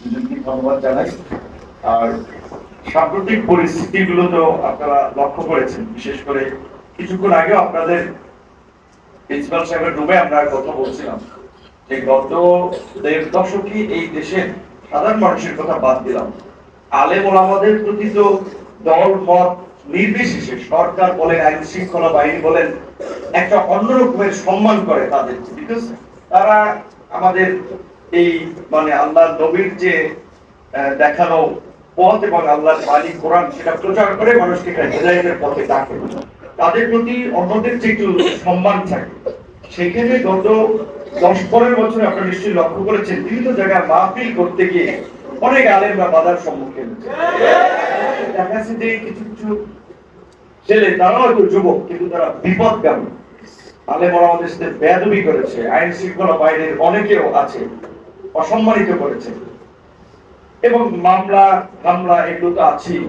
দুজনকে ধন্যবাদ জানাই। আর সাম্প্রতিক পরিস্থিতিগুলো তো আপনারা লক্ষ্য করেছেন, বিশেষ করে কিছুক্ষণ আগে আপনাদের প্রিন্সিপাল সাহেবের রুমে আমরা কথা বলছিলাম। যে গত দেড় এই সাধারণ মানুষের কথা বাদ দিলাম। আলেম ওলামাদের প্রতি তো দল মত নির্বিশেষে সরকার বলেন আইন শৃঙ্খলা বাহিনী বলেন, একটা অন্য রকমের সম্মান করে তাদের বিকজ তারা আমাদের এই মানে আল্লাহ নবীর যে দেখানো পথ এবং আল্লাহর বাণী, কোরআন, সেটা প্রচার করে মানুষকে হেদায়তের পথে ডাকে তাদের প্রতি অন্যদের যে একটু সম্মান থাকে। সেখানে গত দশ পনেরো বছরে আপনারা নিশ্চয়ই লক্ষ্য করেছেন, বিভিন্ন জায়গায় মাহফিল করতে গিয়ে অনেক আলেমরা বাধার সম্মুখীন। দেখা যাচ্ছে যে কিছু কিছু ছেলে, তারাও হয়তো যুবক, কিন্তু তারা বিপদগামী। আলেম ওরা আমাদের সাথে বেয়াদবি করেছে আইন শৃঙ্খলা বাইরের অনেকেও আছে। অসম্মানিত করেছে। এবং মামলা, হামলা এগুলো তো আছেই।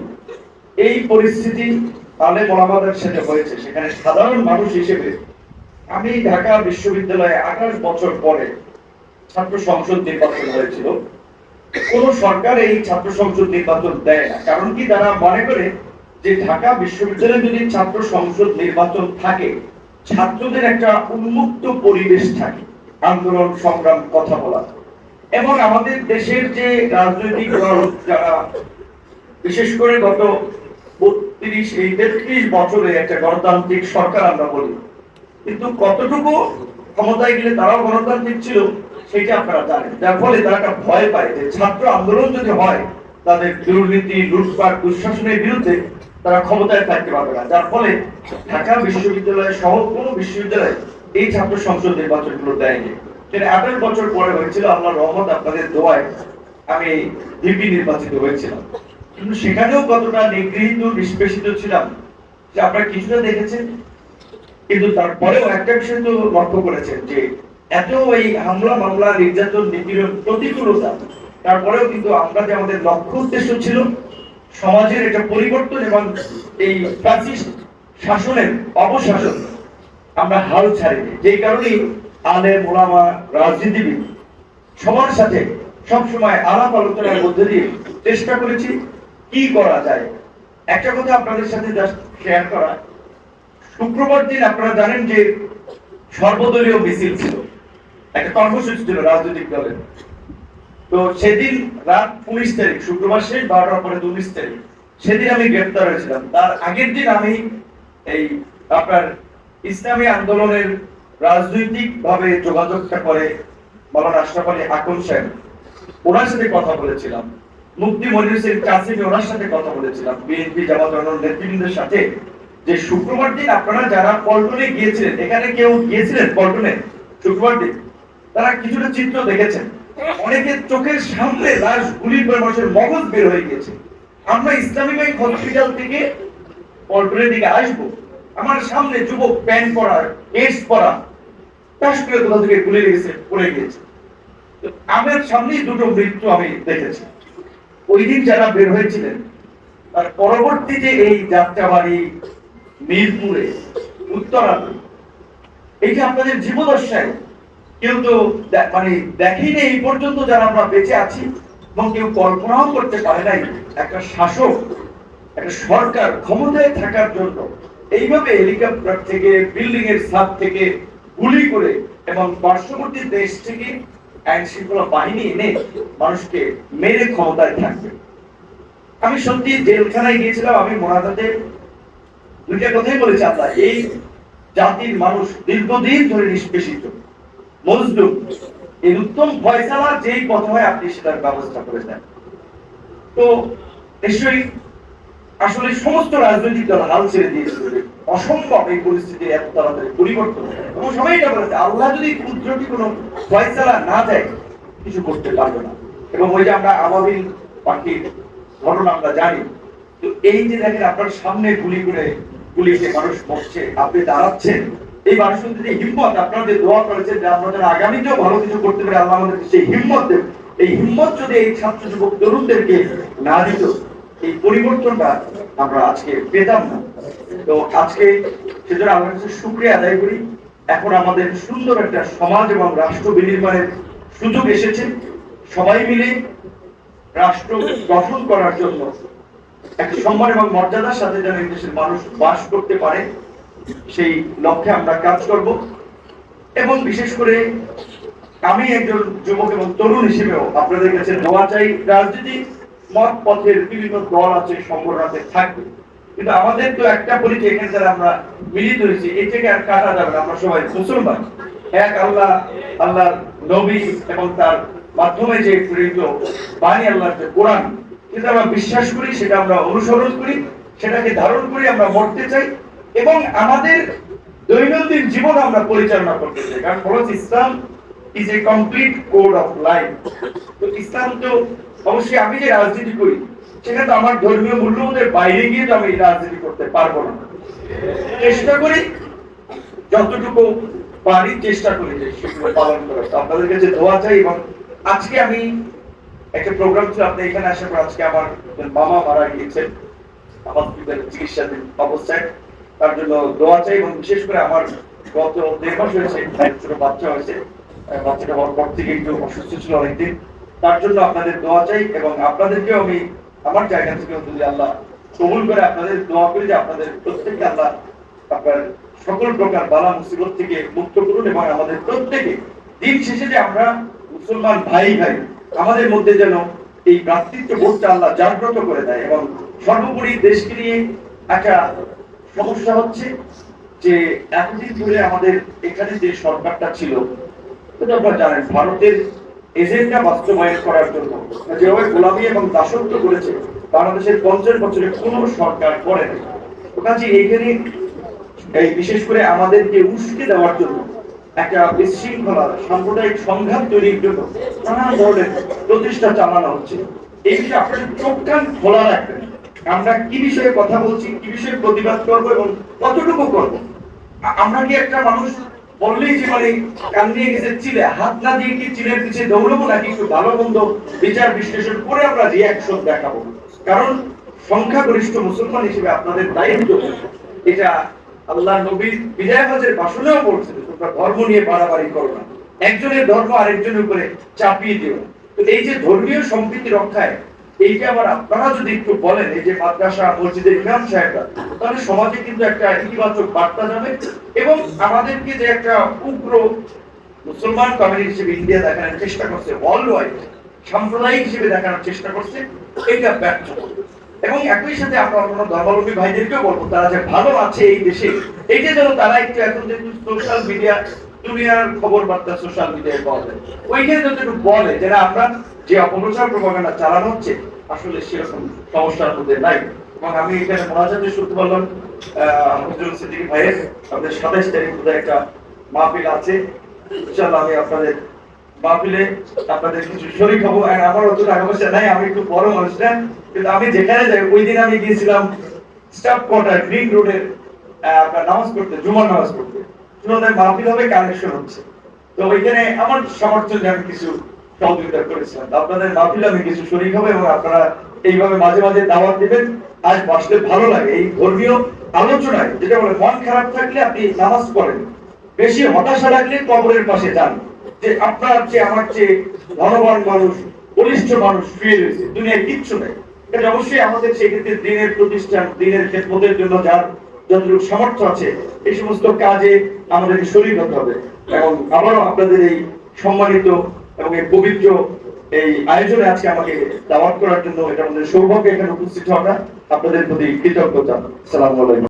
এই পরিস্থিতি আলেম ওলামাদের সাথে হয়েছে। সেখানে সাধারণ মানুষ হিসেবে আমি ঢাকা বিশ্ববিদ্যালয়ে আঠাশ বছর পরে ছাত্র সংসদ নির্বাচন হয়েছিল। কোন সরকার এই ছাত্র সংসদ নির্বাচন দেয় না। কারণ কি তারা মনে করে যে ঢাকা বিশ্ববিদ্যালয়ে যদি ছাত্র সংসদ নির্বাচন থাকে, ছাত্রদের একটা উন্মুক্ত পরিবেশ থাকে। আন্দোলন, সংগ্রাম, কথা বলা। এবং আমাদের দেশের যে রাজনৈতিক দল যারা, বিশেষ করে গত বত্রিশ, এই তেত্রিশ বছরে একটা গণতান্ত্রিক সরকার আমরা বলি, কিন্তু কতটুকু ক্ষমতায় গেলে তারাও গণতান্ত্রিক ছিল, সেটা আপনারা জানেন। যার ফলে তারা একটা ভয় পায় যে ছাত্র আন্দোলন যদি হয়, তাদের দুর্নীতি, লুটপাট, দুঃশাসনের বিরুদ্ধে তারা ক্ষমতায় থাকতে পারবে না। যার ফলে ঢাকা বিশ্ববিদ্যালয় সহ কোন বিশ্ববিদ্যালয় এই ছাত্র সংসদ নির্বাচনগুলো দেয়নি। আঠারো বছর পরে হয়েছিল আল্লাহ রহমত, আপনাদের দোয়ায় আমি নির্বাচিত হয়েছিলাম। কিন্তু সেখানেও কতটা নিগৃহীত, নিষ্পেষিত ছিলাম যে আপনারা কিছুটা দেখেছেন। কিন্তু তারপরেও একটা বিষয় তো লক্ষ্য করেছেন যে এত এই হামলা, মামলা, নির্যাতন, নিপীড়ন, প্রতিকূলতা, তারপরেও কিন্তু আমরা যে আমাদের লক্ষ্য উদ্দেশ্য ছিল, সমাজের একটা পরিবর্তন এবং এই ফ্যাসিস্ট শাসনের অবশাসন আমরা হাল ছাড়িনি। যেই কারণেই আলে মোলামা রাজনীতিবিদ সবার সাথে সবসময় আলাপ আলোচনার মধ্যে দিয়ে চেষ্টা করেছি, কি করা যায়। একটা কথা আপনাদের সাথে শেয়ার করা। শুক্রবার দিন আপনারা জানেন যে সর্বদলীয় মিছিল ছিল, একটা কর্মসূচি ছিল রাজনৈতিক দলের। তো সেদিন রাত উনিশ তারিখ, শুক্রবার শেষ, বারোটার পরে উনিশ তারিখ, সেদিন আমি গ্রেপ্তার হয়েছিলাম। তার আগের দিন আমি এই আপনার ইসলামী আন্দোলনের রাজনৈতিক ভাবে যোগাযোগটা করে মালানা আশরাফ আলী আকন ওনার সাথে কথা বলেছিলাম। মনির হোসেন কাসিমি ওনার সাথে কথা বলেছিলাম। বিএনপি জামাত নেতৃবৃন্দের সাথে। যে শুক্রবার দিন আপনারা যারা পল্টনে গিয়েছিলেন, এখানে কেউ গিয়েছিলেন পল্টনে? শুক্রবার দিন। তারা কিছুটা চিত্র দেখেছেন। অনেকের চোখের সামনে লাশ গুলির পর মানুষের মগজ বের হয়ে গিয়েছে। আমরা ইসলামী ব্যাংক হসপিটাল থেকে পল্টনের দিকে আসব। আমার সামনে যুবক প্যান্ট পরা, এস পরা টাস করে কোথা থেকে পড়ে গিয়েছে। সামনেই দুটো মৃত্যু আমি দেখেছি। ওই দিন যারা বের হয়েছিলেন, তার পরবর্তীতে এই যাত্রাবাড়ি মিরপুরে এই যে আপনাদের জীবদশায় কেউ তো মানে দেখেই নেই এই পর্যন্ত যারা আমরা বেঁচে আছি, এবং কেউ কল্পনাও করতে পারে নাই একটা শাসক, একটা সরকার ক্ষমতায় থাকার জন্য। এইভাবে হেলিকপ্টার থেকে বিল্ডিং এর ছাদ থেকে গুলি করে এবং পার্শ্ববর্তী দেশ থেকে আইন শৃঙ্খলা বাহিনী এনে মানুষকে মেরে ক্ষমতায় থাকবে। আমি সত্যি জেলখানায় গিয়েছিলাম, আমি মোনাজাতে দুইটা কথাই বলেছি আল্লাহ, এই জাতির মানুষ দীর্ঘদিন ধরে নিষ্পেষিত, মজলুম। এই উত্তম ফয়সালা যেই হয়, আপনি সেটার ব্যবস্থা করে দেন। তো নিশ্চয়ই আসলে সমস্ত রাজনৈতিক দল হাল ছেড়ে দিয়েছিল অসম্ভব এই পরিস্থিতি এত তাড়াতাড়ি পরিবর্তন এবং সবাই এটা বলেছে, আল্লাহ যদি কুদরতি কোনো ফয়সালা না দেয়, কিছু করতে পারবে না। এবং ওই যে আমরা আবাবিল পাখির ঘটনা আমরা জানি, তো এই যে দেখেন আপনার সামনে গুলি করে গুলিতে মানুষ মরছে, আপনি দাঁড়াচ্ছেন, এই মানুষের যে হিম্মত, আপনারা যে দোয়া করেছেন যে যেন আগামীতেও ভালো কিছু করতে পারে, আল্লাহ আমাদেরকে সেই হিম্মত এই হিম্মত যদি এই ছাত্র যুবক তরুণদেরকে না দিত এই পরিবর্তনটা আমরা আজকে পেতাম না। তো আজকে সেজন্য আমরা কাছে শুক্রিয়া আদায় করি। এখন আমাদের সুন্দর একটা সমাজ এবং রাষ্ট্র বিনির্মাণের সুযোগ এসেছে। সবাই মিলে রাষ্ট্র গঠন করার জন্য একটা সম্মান এবং মর্যাদার সাথে যেন দেশের মানুষ বাস করতে পারে, সেই লক্ষ্যে আমরা কাজ করব। এবং বিশেষ করে আমি একজন যুবক এবং তরুণ হিসেবেও আপনাদের কাছে দোয়া চাই। রাজনীতি মত পথের বিভিন্ন দল আছে, সংগঠন আছে, থাকবে। কিন্তু আমাদের তো একটা পরিচয় এখানে যারা আমরা মিলিত হয়েছি এই থেকে আর কাটা যাবে না, আমরা সবাই মুসলমান। এক আল্লাহ আল্লাহর নবী এবং তার মাধ্যমে যে প্রেরিত বাণী, আল্লাহর যে কোরআন, কিন্তু আমরা বিশ্বাস করি, সেটা আমরা অনুসরণ করি, সেটাকে ধারণ করি, আমরা মরতে চাই, এবং আমাদের দৈনন্দিন জীবন আমরা পরিচালনা করতে চাই। কারণ বলা হচ্ছে Islam is a complete code of life তো ইসলাম তো অবশ্যই আমি যে রাজনীতি করি সেখানে তো আমার ধর্মীয় মূল্যবোধের বাইরে গিয়ে তো আমি রাজনীতি করতে পারব না। চেষ্টা করি, যতটুকু পারি চেষ্টা করি যে পালন করার। আপনাদের কাছে দোয়া চাই এবং আজকে আমি একটা প্রোগ্রাম ছিল, আপনি এখানে আসার পর আজকে আমার মামা মারা গিয়েছেন। হসপিটালে চিকিৎসাধীন অবস্থায়। তার জন্য দোয়া চাই এবং বিশেষ করে আমার গত দেড় মাস হয়েছে ছোট বাচ্চা হয়েছে। বাচ্চাটা হওয়ার পর থেকে একটু অসুস্থ ছিল অনেকদিন। তার জন্য আপনাদের দোয়া চাই এবং আপনাদেরকেও আমি আমার জায়গা থেকে আল্লাহ কবুল করে আপনাদের দোয়া করি যে আপনাদের প্রত্যেককে আল্লাহ আপনার সকল প্রকার বালা মুসিবত থেকে মুক্ত করুন এবং আমাদের প্রত্যেকে দিন শেষে যে আমরা মুসলমান ভাই ভাই, আমাদের মধ্যে যেন এই ভ্রাতৃত্ব বোধটা আল্লাহ জাগ্রত করে দেয় এবং সর্বোপরি দেশকে নিয়ে একটা সমস্যা হচ্ছে যে এতদিন ধরে আমাদের এখানে যে সরকারটা ছিল আপনারা জানেন ভারতের এজেন্ডা বাস্তবায়ন করার জন্য যেভাবে এবং দাসত্ব করেছে, বাংলাদেশের পঞ্চাশ বছরে কোন সরকার করে কাজে এইখানে এই বিশেষ করে আমাদেরকে উস্কে দেওয়ার জন্য একটা বিশৃঙ্খলা, সাম্প্রদায়িক সংঘাত তৈরির জন্য নানা ধরনের প্রতিষ্ঠা চালানো হচ্ছে। এই বিষয়ে আপনাদের চোখ কান খোলা রাখবেন। আমরা কি বিষয়ে কথা বলছি, কি বিষয়ে প্রতিবাদ করব এবং কতটুকু করব? আমরা কি একটা মানুষ বললেই যে মানে কান নিয়ে গেছে চিলে, হাত না দিয়ে কি চিলের পিছিয়ে দৌড়বো নাকি একটু ভালো মন্দ বিচার বিশ্লেষণ করে আমরা রিয়াকশন দেখাবো? কারণ সংখ্যাগরিষ্ঠ মুসলমান হিসেবে আপনাদের দায়িত্ব এটা আল্লাহ নবীর বলছেন, তোমরা ধর্ম নিয়ে বাড়াবাড়ি করো না। একজনের ধর্ম আরেকজনের উপরে চাপিয়ে দিও। এই যে ধর্মীয় সম্প্রীতি রক্ষায় এইটা আবার আপনারা যদি একটু বলেন, এই যে মাদ্রাসা, মসজিদের ইমাম সাহেবরা, তাহলে সমাজে কিন্তু একটা ইতিবাচক বার্তা যাবে এবং আমাদেরকে যে একটা উগ্র মুসলমান কমিউনিটি হিসেবে ইন্ডিয়া দেখানোর চেষ্টা করছে ওয়ার্ল্ড সাম্প্রদায়িক হিসেবে দেখানোর চেষ্টা করছে, এটা ব্যর্থ। এবং একই সাথে আমরা অন্য ধর্মাবলম্বী ভাইদেরকেও বলব, তারা যে ভালো আছে এই দেশে, এই যে যেন তারা একটু এখন যেহেতু সোশ্যাল মিডিয়া দুনিয়ার খবর বার্তা সোশ্যাল মিডিয়ায় পাওয়া যায়। ওইখানে যদি একটু বলে যে না আমরা যে অপপ্রচার প্রভাকাণ্ডা চালানো হচ্ছে আসলে সেরকম সমস্যার মধ্যে নাই। এবং আমি এখানে শুনতে পারলাম সিদ্দিকী ভাইয়ের সাতাইশ তারিখ বোধহয় একটা মাহফিল আছে। আমি আপনাদের মাহফিলে আপনাদের কিছু শরীর আমার অত টাকা পয়সা নাই, আমি একটু বড় মানুষ কিন্তু আমি যেখানে যাই, ওই দিন আমি গিয়েছিলাম স্টাফ কোয়ার্টার, গ্রিন রোডের আপনার নামাজ পড়তে, জুমার নামাজ পড়তে। শুনলাম মাহফিল হবে কানেকশন হচ্ছে। তো ওইখানে আমার সমর্থন আমি কিছু সহযোগিতা করেছিলাম। তো আপনাদের মাহফিলে আমি কিছু শরীর হব এবং আপনারা এইভাবে মাঝে মাঝে দাওয়াত দিবেন। আজ বসলে ভালো লাগে। এই ধর্মীয় আলোচনায় যেটা বলে, মন খারাপ থাকলে আপনি নামাজ পড়েন। বেশি হতাশা লাগলে কবরের পাশে যান। যে আপনার চেয়ে আমার চেয়ে ধনবান মানুষ, বলিষ্ঠ মানুষ শুয়ে রয়েছে দুনিয়ায় কিচ্ছু নেই। এটা অবশ্যই আমাদের সেক্ষেত্রে দিনের প্রতিষ্ঠান, দিনের খেদমতের জন্য যার যতটুকু সামর্থ্য আছে, এই সমস্ত কাজে আমাদেরকে শরীর হতে হবে। এবং আবারও আপনাদের এই সম্মানিত এবং এই পবিত্র এই আয়োজনে আজকে আমাকে দাওয়াত করার জন্য এটা আমাদের সৌভাগ্য এখানে উপস্থিত হওয়াটা আপনাদের প্রতি কৃতজ্ঞতা। সালাম আলাইকুম।